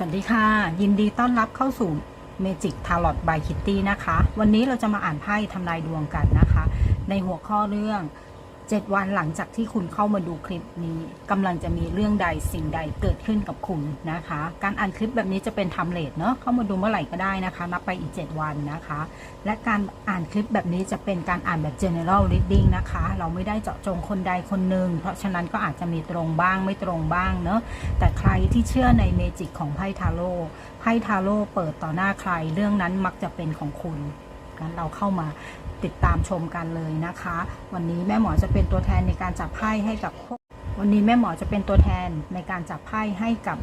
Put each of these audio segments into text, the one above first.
สวัสดีค่ะ ยินดีต้อนรับเข้าสู่ Magic Tarot by Kitty นะคะ วันนี้เราจะมาอ่านไพ่ทำนายดวงกันนะคะ ในหัวข้อเรื่อง 7 วันหลังจากที่คุณเข้ามาดูคลิปนี้กำลังจะมีเรื่องใดสิ่งใดเกิดขึ้นกับคุณนะคะ การอ่านคลิปแบบนี้จะเป็นทำเลทเนาะเข้ามาดูเมื่อไหร่ก็ได้นะคะ นับไปอีก 7 วันนะคะ และการอ่านคลิปแบบนี้จะเป็นการอ่านแบบ general reading นะคะ เราไม่ได้เจาะจงคนใดคนหนึ่งเพราะฉะนั้นก็อาจจะมีตรงบ้างไม่ตรงบ้างเนาะแต่ใครที่เชื่อในเมจิกของไพ่ทาโร่ไพ่ทาโร่เปิดต่อหน้าใคร เรื่องนั้นมักจะเป็นของคุณงั้นเราเข้ามา ติดตามชมกันเลยนะคะ วันนี้แม่หมอจะเป็นตัวแทนในการจับไพ่ให้กับ วันนี้แม่หมอจะเป็นตัวแทนในการจับไพ่ให้กับ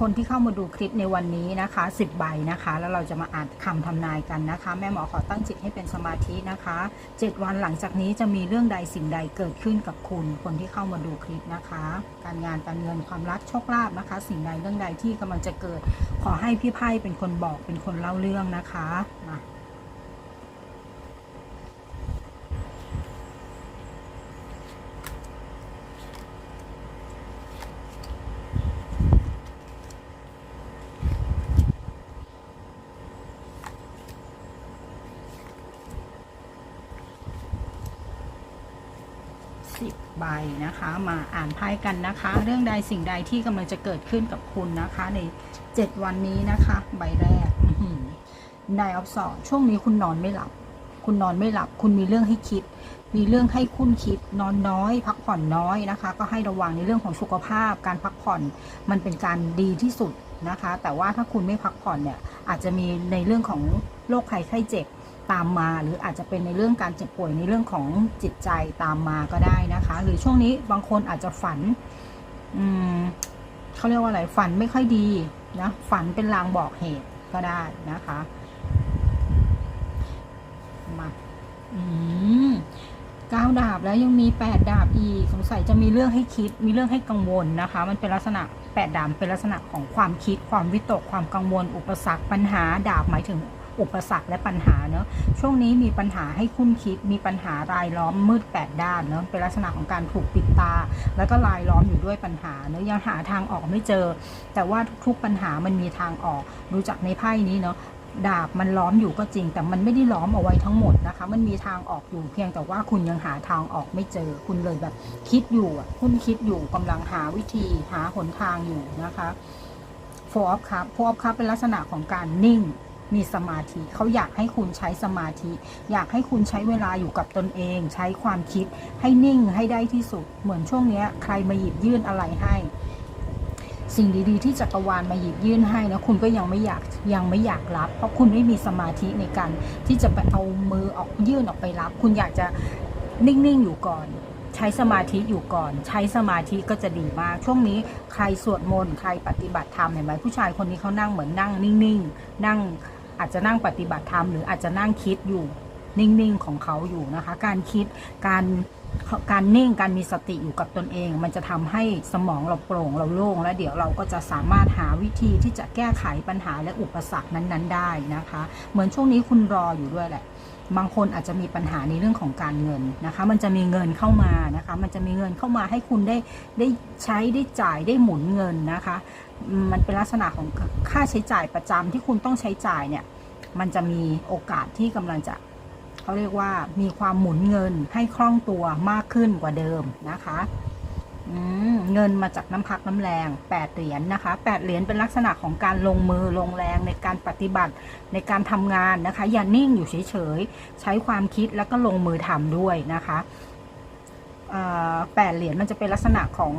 คนที่เข้ามาดูคลิปในวันนี้นะคะ 10 ใบนะคะ แล้วเราจะมาอ่านคำทำนายกันนะคะ แม่หมอขอตั้งจิตให้เป็นสมาธินะคะ 7 วันหลังจากนี้จะมีเรื่องใดสิ่งใดเกิดขึ้นกับคุณ คนที่เข้ามาดูคลิปนะคะ การงานการเงินความรักโชคลาภนะคะ สิ่งใดเรื่องใดที่กำลังจะเกิด ขอให้พี่ไพ่เป็นคนบอกเป็นคนเล่าเรื่องนะคะมาสิบ ใบนะคะ มาอ่านไพ่กันนะคะ เรื่องใดสิ่งใดที่กำลังจะเกิดขึ้นกับคุณนะคะ ใน 7 วันนี้นะคะ ใบแรกนายออฟสองช่วงนี้คุณนอนไม่หลับ คุณนอนไม่หลับ คุณมีเรื่องให้คิด มีเรื่องให้คุณคิด นอนน้อย พักผ่อนน้อยนะคะ ก็ให้ระวังในเรื่องของสุขภาพ การพักผ่อนมันเป็นการดีที่สุดนะคะ แต่ว่าถ้าคุณไม่พักผ่อนเนี่ยอาจจะมีในเรื่องของโรคภัยไข้เจ็บ ตามมา หรืออาจจะเป็นในเรื่องการเจ็บป่วยในเรื่องของจิตใจตามมาก็ได้นะคะ หรือช่วงนี้บางคนอาจจะฝันอืมเขาเรียกว่าอะไรฝันไม่ค่อยดีนะฝันเป็นลางบอกเหตุก็ได้นะคะมาอืมเก้าดาบแล้วยังมีแปดดาบอีกสงสัยจะมีเรื่องให้คิดมีเรื่องให้กังวลนะคะ มันเป็นลักษณะแปดดาบเป็นลักษณะของความคิดความวิตกความกังวล อุปสรรคปัญหาดาบหมายถึง อุปสรรคและปัญหาเนอะช่วงนี้มีปัญหาให้คุ้นคิด มีปัญหารายล้อมมืดแปดด้านเนอะเป็นลักษณะของการถูกปิดตา แล้วก็รายล้อมอยู่ด้วยปัญหาเนอะยังหาทางออกไม่เจอ แต่ว่าทุกๆปัญหามันมีทางออกดูจากในไพ่นี้เนาะดาบมันล้อมอยู่ก็จริง แต่มันไม่ได้ล้อมเอาไว้ทั้งหมดนะคะ มันมีทางออกอยู่เพียงแต่ว่าคุณยังหาทางออกไม่เจอ คุณเลยแบบคิดอยู่คุณคิดอยู่กำลังหาวิธีหาหนทางอยู่นะคะโฟอฟครับโฟอฟครับเป็นลักษณะของการนิ่ง มีสมาธิเขาอยากให้คุณใช้สมาธิ อยากให้คุณใช้เวลาอยู่กับตนเอง ใช้ความคิดให้นิ่งให้ได้ที่สุด เหมือนช่วงเนี้ยใครมาหยิบยื่นอะไรให้ สิ่งดีๆ ที่จักรวาลมาหยิบยื่นให้นะคุณก็ยังไม่อยากยังไม่อยากรับ เพราะคุณไม่มีสมาธิในการที่จะไปเอามือออกยื่นออกไปรับ คุณอยากจะนิ่งๆอยู่ก่อนใช้สมาธิอยู่ก่อน ใช้สมาธิก็จะดีมาก ช่วงนี้ใครสวดมนต์ใครปฏิบัติธรรมเห็นไหมผู้ชายคนนี้เขานั่งเหมือนนั่งนิ่งๆ นั่ง อาจจะนั่งปฏิบัติธรรมหรืออาจจะนั่งคิดอยู่นิ่งๆของเขาอยู่นะคะ การคิดการการนิ่งการมีสติอยู่กับตนเอง มันจะทำให้สมองเราโปร่งเราโล่งและเดี๋ยวเราก็จะสามารถหาวิธีที่จะแก้ไขปัญหาและอุปสรรคนั้นๆ ได้นะคะ เหมือนช่วงนี้คุณรออยู่ด้วยแหละ บางคนอาจจะมีปัญหาในเรื่องของการเงินนะคะ มันจะมีเงินเข้ามานะคะ มันจะมีเงินเข้ามาให้คุณได้ได้ใช้ได้จ่ายได้หมุนเงินนะคะ มันเป็นลักษณะของค่าใช้จ่ายประจำที่คุณต้องใช้จ่ายเนี่ย มันจะมีโอกาสที่กำลังจะเขาเรียกว่ามีความหมุนเงินให้คล่องตัวมากขึ้นกว่าเดิมนะคะ เงินมาจากน้ำพักน้ำแรง8เหรียญนะคะ8เหรียญเป็นลักษณะของการลงมือลงแรงในการปฏิบัติในการทำงานนะคะ อย่านิ่งอยู่เฉยๆ ใช้ความคิดแล้วก็ลงมือทำด้วยนะคะแปดเหรียญมันจะเป็นลักษณะของ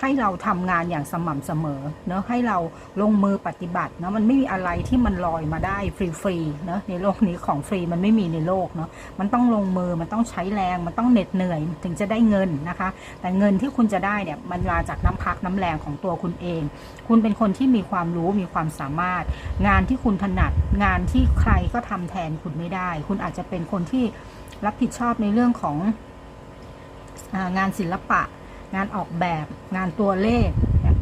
ให้เราทำงานอย่างสม่ำเสมอเนอะให้เราลงมือปฏิบัติเนอะมันไม่มีอะไรที่มันลอยมาได้ฟรีๆเนอะในโลกนี้ของฟรีมันไม่มีในโลกเนอะมันต้องลงมือมันต้องใช้แรงมันต้องเหน็ดเหนื่อยถึงจะได้เงินนะคะ แต่เงินที่คุณจะได้เนี่ยมันมาจากน้ำพักน้ำแรงของตัวคุณเอง คุณเป็นคนที่มีความรู้มีความสามารถ งานที่คุณถนัดงานที่ใครก็ทำแทนคุณไม่ได้ คุณอาจจะเป็นคนที่รับผิดชอบในเรื่องของงานศิลปะ งานออกแบบงานตัวเลข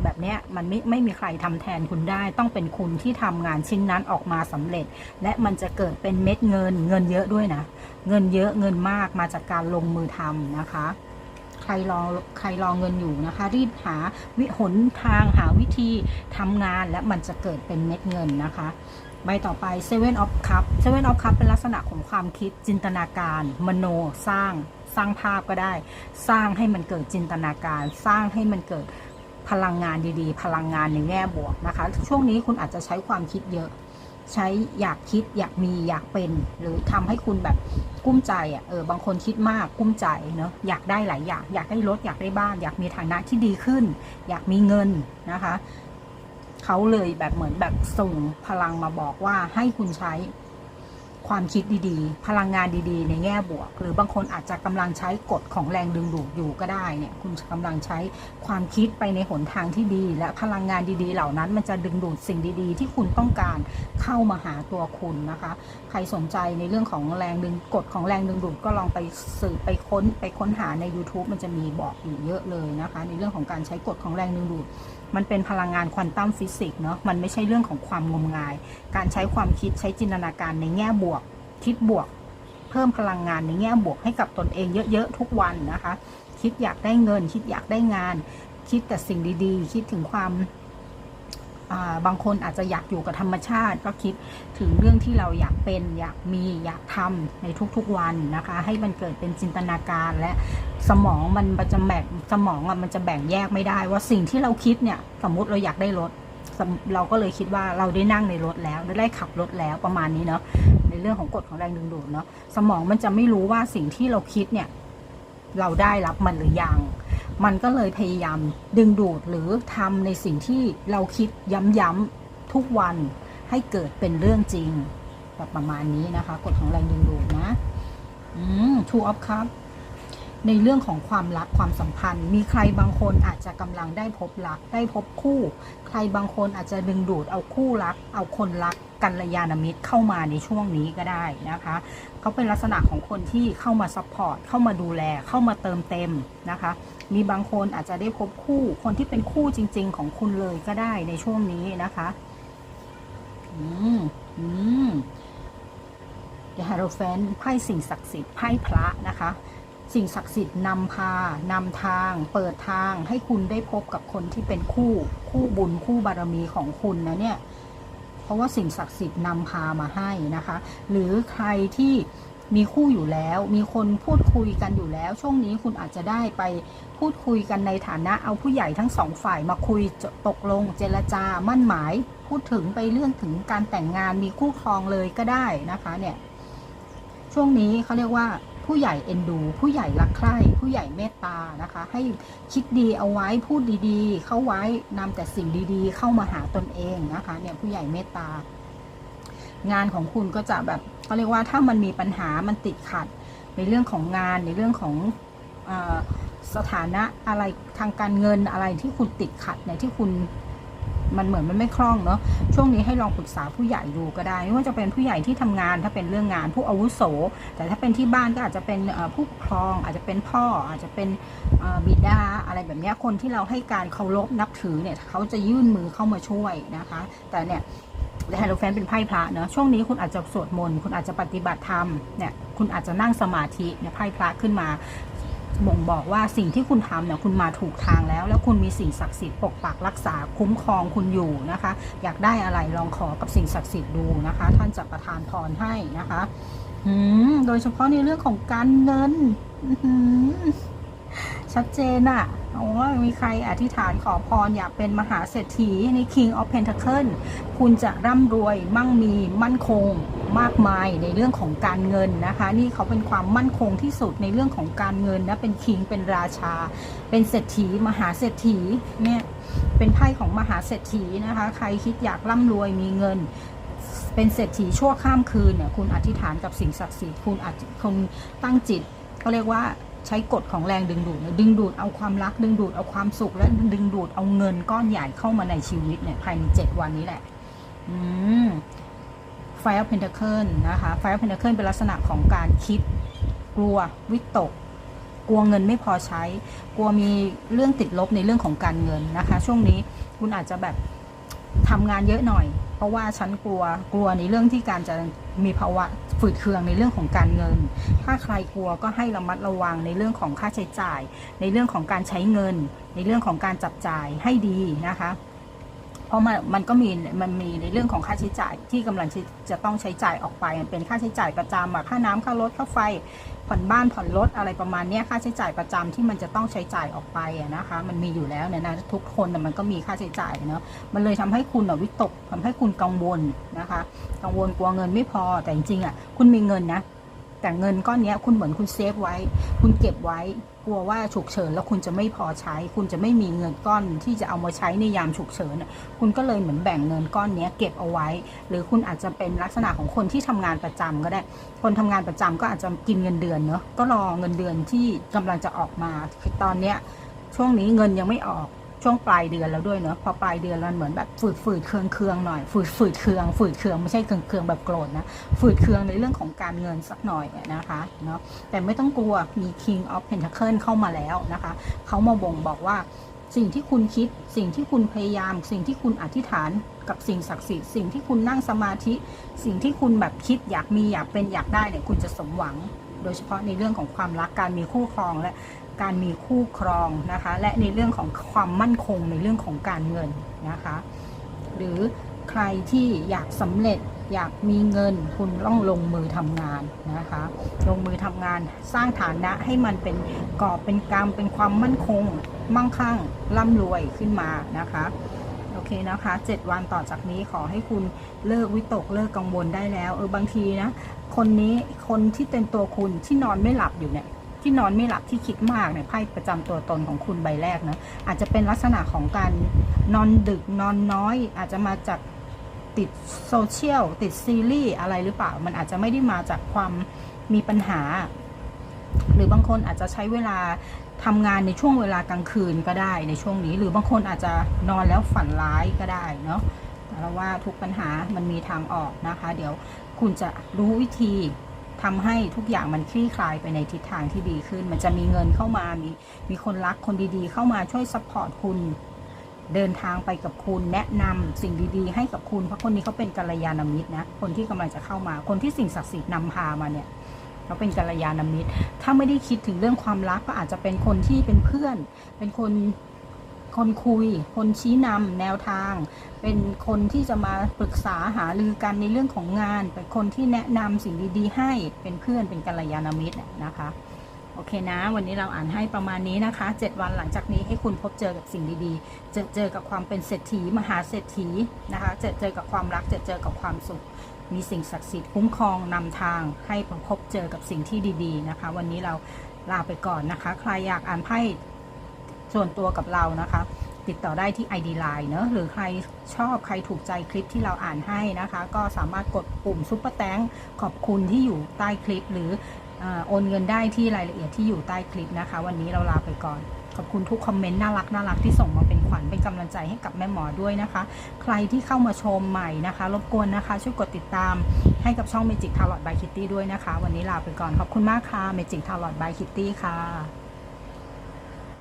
แบบเนี้ยมันไม่ไม่มีใครทำแทนคุณได้ ต้องเป็นคุณที่ทำงานชิ้นนั้นออกมาสำเร็จ และมันจะเกิดเป็นเม็ดเงินเงินเยอะด้วยนะ เงินเยอะเงินมากมาจากการลงมือทำนะคะ ใครรอใครรอเงินอยู่นะคะ รีบหาวิหนทางหาวิธีทำงานและมันจะเกิดเป็นเม็ดเงินนะคะใบต่อไป Seven of Cup Seven of Cup เป็นลักษณะของความคิดจินตนาการ มโนสร้าง สร้างภาพก็ได้ สร้างให้มันเกิดจินตนาการ สร้างให้มันเกิดพลังงานดีๆ พลังงานในแง่บวกนะคะ ช่วงนี้คุณอาจจะใช้ความคิดเยอะ ใช้อยากคิดอยากมีอยากเป็น หรือทำให้คุณแบบกุ้มใจอะเออบางคนคิดมากกุ้มใจเนอะอยากได้หลายอย่าง อยากได้รถอยากได้บ้าน อยากมีฐานะที่ดีขึ้น อยากมีเงินนะคะเขาเลยแบบเหมือนแบบส่งพลังมาบอกว่าให้คุณใช้ ความคิดดีๆ พลังงานดีๆ ในแง่บวก หรือบางคนอาจจะกำลังใช้กฎของแรงดึงดูดอยู่ก็ได้เนี่ยคุณกำลังใช้ความคิดไปในหนทางที่ดี และพลังงานดีๆ เหล่านั้นมันจะดึงดูดสิ่งดีๆ ที่คุณต้องการเข้ามาหาตัวคุณนะคะ ใครสนใจในเรื่องของแรงดึงกฎของแรงดึงดูดก็ลองไปสืบไปค้นไปค้นหาใน YouTube มันจะมีบอกอยู่เยอะเลยนะคะ ในเรื่องของการใช้กฎของแรงดึงดูดมันเป็นพลังงานควอนตัมฟิสิกส์เนาะมันไม่ใช่เรื่องของความงมงาย การใช้ความคิดใช้จินตนาการในแง่บวก คิดบวก เพิ่มพลังงานในแง่บวกให้กับตนเองเยอะๆทุกวันนะคะ คิดอยากได้เงิน คิดอยากได้งาน คิดแต่สิ่งดีๆ คิดถึงความาบางคนอาจจะอยากอยู่กับธรรมชาติ ก็คิดถึงเรื่องที่เราอยากเป็นอยากมีอยากทำในทุกๆวันนะคะ ให้มันเกิดเป็นจินตนาการและ สมองมันจะแบ่งสมองอะมันจะแบ่งแยกไม่ได้ ว่าสิ่งที่เราคิดเนี่ยสมมติเราอยากได้รถเราก็เลยคิดว่าเราได้นั่งในรถแล้วได้ขับรถแล้วประมาณนี้เนาะในเรื่องของกฎของแรงดึงดูดเนาะสมองมันจะไม่รู้ว่าสิ่งที่เราคิดเนี่ย เราได้รับมันหรือยังมันก็เลยพยายามดึงดูดหรือทำในสิ่งที่เราคิดย้ำๆทุกวันให้เกิดเป็นเรื่องจริงแบบประมาณนี้นะคะกฎของแรงดึงดูดนะ อืม two of cup ในเรื่องของความรักความสัมพันธ์ มีใครบางคนอาจจะกำลังได้พบรักได้พบคู่ ใครบางคนอาจจะดึงดูดเอาคู่รัก เอาคนรักกัลยาณมิตรเข้ามาในช่วงนี้ก็ได้นะคะ เขาเป็นลักษณะของคนที่เข้ามาซัพพอร์ตเข้ามาดูแลเข้ามาเติมเต็มนะคะ มีบางคนอาจจะได้พบคู่คนที่เป็นคู่จริง ๆ ของคุณเลยก็ได้ในช่วงนี้นะคะอืมอืมเดฮาโรเฟนไพ่สิ่งศักดิ์สิทธิ์ไพ่พระนะคะ สิ่งศักดิ์สิทธิ์นำพานำทาง เปิดทางให้คุณได้พบกับคนที่เป็นคู่คู่บุญคู่บารมีของคุณนะเนี่ย เพราะว่าสิ่งศักดิ์สิทธิ์นำพามาให้นะคะ หรือใครที่มีคู่อยู่แล้ว มีคนพูดคุยกันอยู่แล้ว ช่วงนี้คุณอาจจะได้ไปพูดคุยกันในฐานะเอาผู้ใหญ่ทั้งสองฝ่ายมาคุยตกลงเจรจามั่นหมาย พูดถึงไปเรื่องถึงการแต่งงานมีคู่ครองเลยก็ได้นะคะเนี่ย ช่วงนี้เขาเรียกว่า ผู้ใหญ่เอ็นดู ผู้ใหญ่รักใคร่ผู้ใหญ่เมตตานะคะ ให้คิดดีเอาไว้พูดดีๆ เข้าไว้นำแต่สิ่งดีๆ เข้ามาหาตนเองนะคะ เนี่ยผู้ใหญ่เมตตางานของคุณก็จะแบบเขาเรียกว่าถ้ามันมีปัญหามันติดขัด ในเรื่องของงานในเรื่องของอสถานะอะไรทางการเงินอะไรที่คุณติดขัดเนี่ยที่คุณ มันเหมือนมันไม่คล่องเนาะช่วงนี้ให้ลองปรึกษาผู้ใหญ่ดูก็ได้ไม่ว่าจะเป็นผู้ใหญ่ที่ทำงานถ้าเป็นเรื่องงานผู้อาวุโส แต่ถ้าเป็นที่บ้านก็อาจจะเป็นผู้ปกครอง อาจจะเป็นพ่ออาจจะเป็นบิดาอะไรแบบนี้คนที่เราให้การเคารพนับถือเนี่ยเขาจะยื่นมือเข้ามาช่วยนะคะ แต่เนี่ยไฮโลแฟนเป็นไพ่พระเนอะช่วงนี้คุณอาจจะสวดมนต์คุณอาจจะปฏิบัติธรรมเนี่ยคุณอาจจะนั่งสมาธิเนี่ยไพ่พระขึ้นมา บ่งบอกว่าสิ่งที่คุณทำเนี่ยคุณมาถูกทางแล้ว แล้วคุณมีสิ่งศักดิ์สิทธิ์ปกปักรักษาคุ้มครองคุณอยู่นะคะ อยากได้อะไรลองขอกับสิ่งศักดิ์สิทธิ์ดูนะคะ ท่านจะประทานพรให้นะคะอืมโดยเฉพาะในเรื่องของการเงินอื ชัดเจนอะโอ้มีใครอธิษฐานขอพรอยากเป็นมหาเศรษฐีใน King of Pentacle คุณจะร่ำรวยมั่งมีมั่นคงมากมายในเรื่องของการเงินนะคะ นี่เขาเป็นความมั่นคงที่สุดในเรื่องของการเงินนะเป็นคิงเป็นราชา เป็นเศรษฐี มหาเศรษฐีเนี่ยเป็นไพ่ของมหาเศรษฐีนะคะ ใครคิดอยากร่ำรวยมีเงินเป็นเศรษฐีชั่วข้ามคืนเนี่ยคุณอธิษฐานกับสิ่งศักดิ์สิทธิ์คุณอาจคุณตั้งจิตเขาเรียกว่า ใช้กฎของแรงดึงดูดเนี่ยดึงดูดเอาความรักดึงดูดเอาความสุขและดึงดูดเอาเงินก้อนใหญ่เข้ามาในชีวิตเนี่ยภายในเจ็ดวันนี้แหละ อืม Fire of Pentacle นะคะ Fire of Pentacle เป็นลักษณะของการคิดกลัววิตก กลัวเงินไม่พอใช้ กลัวมีเรื่องติดลบในเรื่องของการเงินนะคะ ช่วงนี้คุณอาจจะแบบทำงานเยอะหน่อย เพราะว่าฉันกลัวกลัวในเรื่องที่การจะมีภาวะฝืดเคืองในเรื่องของการเงิน ถ้าใครกลัวก็ให้ระมัดระวังในเรื่องของค่าใช้จ่าย ในเรื่องของการใช้เงิน ในเรื่องของการจับจ่ายให้ดีนะคะ เพราะมันมันก็มีมันมีในเรื่องของค่าใช้จ่ายที่กำลังจะต้องใช้จ่ายออกไปมันเป็นค่าใช้จ่ายประจำอะค่าน้ำค่ารถค่าไฟผ่อนบ้านผ่อนรถอะไรประมาณนี้ค่าใช้จ่ายประจำที่มันจะต้องใช้จ่ายออกไปนะคะ มันมีอยู่แล้วเนี่ยนะทุกคนน่มันก็มีค่าใช้จ่ายเนาะมันเลยทำให้คุณวิตกทำให้คุณกังวลนะคะ กังวลกลัวเงินไม่พอแต่จริงๆอะคุณมีเงินนะ แต่เงินก้อนนี้คุณเหมือนคุณเซฟไว้ คุณเก็บไว้ กลัวว่าฉุกเฉินแล้วคุณจะไม่พอใช้ คุณจะไม่มีเงินก้อนที่จะเอามาใช้ในยามฉุกเฉิน คุณก็เลยเหมือนแบ่งเงินก้อนนี้เก็บเอาไว้ หรือคุณอาจจะเป็นลักษณะของคนที่ทำงานประจำก็ได้ คนทำงานประจำก็อาจจะกินเงินเดือนเนาะก็รอเงินเดือนที่กำลังจะออกมาคือตอนเนี้ยช่วงนี้เงินยังไม่ออก ช่วงปลายเดือนแล้วด้วยเนอะพอปลายเดือนแล้วเหมือนแบบฝืดฝืดเคืองเคืองหน่อยฝืดฝืดเคืองฝืดเคืองไม่ใช่เคืองเคืองแบบโกรธนะฝืดเคืองในเรื่องของการเงินสักหน่อยนะคะเนาะแต่ไม่ต้องกลัวมี King of Pentacle เข้ามาแล้วนะคะเขามาบ่งบอกว่าสิ่งที่คุณคิดสิ่งที่คุณพยายาม สิ่งที่คุณอธิษฐานกับสิ่งศักดิ์สิทธิ์สิ่งที่คุณนั่งสมาธิ สิ่งที่คุณแบบคิดอยากมีอยากเป็นอยากได้เนี่ยคุณจะสมหวัง โดยเฉพาะในเรื่องของความรักการมีคู่ครองและ การมีคู่ครองนะคะและในเรื่องของความมั่นคงในเรื่องของการเงินนะคะหรือใครที่อยากสำเร็จอยากมีเงินคุณต้องลงมือทำงานนะคะลงมือทำงานสร้างฐานะให้มันเป็นกอบเป็นกรรมเป็นความมั่นคง มั่งคั่งร่ำรวยขึ้นมานะคะโอเคนะคะ 7 วันต่อจากนี้ขอให้คุณเลิกวิตกเลิกกังวลได้แล้ว เออบางทีนะ คนนี้คนที่เป็นตัวคุณที่นอนไม่หลับอยู่เนี่ย ที่นอนไม่หลับที่คิดมากเนี่ยไพ่ประจำตัวตนของคุณใบแรกนะอาจจะเป็นลักษณะของการนอนดึกนอนน้อย อาจจะมาจากติดโซเชียลติดซีรีส์อะไรหรือเปล่า มันอาจจะไม่ได้มาจากความมีปัญหา หรือบางคนอาจจะใช้เวลาทำงานในช่วงเวลากลางคืนก็ได้ในช่วงนี้ หรือบางคนอาจจะนอนแล้วฝันร้ายก็ได้เนาะแต่เราว่าทุกปัญหามันมีทางออกนะคะ เดี๋ยวคุณจะรู้วิธี ทำให้ทุกอย่างมันคลี่คลายไปในทิศทางที่ดีขึ้น มันจะมีเงินเข้ามา มีมีคนรักคนดีๆ เข้ามาช่วยซัพพอร์ตคุณ เดินทางไปกับคุณ แนะนำสิ่งดีๆ ให้กับคุณ เพราะคนนี้เขาเป็นกัลยาณมิตรนะ คนที่กำลังจะเข้ามา คนที่สิ่งศักดิ์สิทธิ์นำพามาเนี่ยเขาเป็นกัลยาณมิตร ถ้าไม่ได้คิดถึงเรื่องความรักก็อาจจะเป็นคนที่เป็นเพื่อน เป็นคน คนคุย คนชี้นำแนวทาง เป็นคนที่จะมาปรึกษาหารือกันในเรื่องของงาน เป็นคนที่แนะนำสิ่งดีๆ ให้เป็นเพื่อนเป็นกัลยาณมิตรนะคะ โอเคนะ วันนี้เราอ่านให้ประมาณนี้นะคะ 7 วันหลังจากนี้ให้คุณพบเจอกับสิ่งดีๆ เจอเจอกับความเป็นเศรษฐีมหาเศรษฐีนะคะเจอเจอกับความรักเจอเจอกับความสุขมีสิ่งศักดิ์สิทธิ์คุ้มครองนำทางให้พบเจอกับสิ่งที่ดี ๆ นะคะ วันนี้เราลาไปก่อนนะคะ ใครอยากอ่านไพ่ ส่วนตัวกับเรานะคะ ติดต่อได้ที่ ID Line เนอะหรือใครชอบใครถูกใจคลิปที่เราอ่านให้นะคะ ก็สามารถกดปุ่มซุปเปอร์แตงขอบคุณที่อยู่ใต้คลิป หรืออโอนเงินได้ที่รายละเอียดที่อยู่ใต้คลิปนะคะ วันนี้เราลาไปก่อนขอบคุณทุกคอมเมนต์น่ารักน่ารักที่ส่งมาเป็นขวัญเป็นกำลังใจให้กับแม่หมอด้วยนะคะ ใครที่เข้ามาชมใหม่นะคะ รบกวนนะคะ ช่วยกดติดตามให้กับช่อง Magic Tarot by Kitty ด้วยนะคะ วันนี้ลาไปก่อนขอบคุณมากค่ะ Magic Tarot by Kitty ค่ะ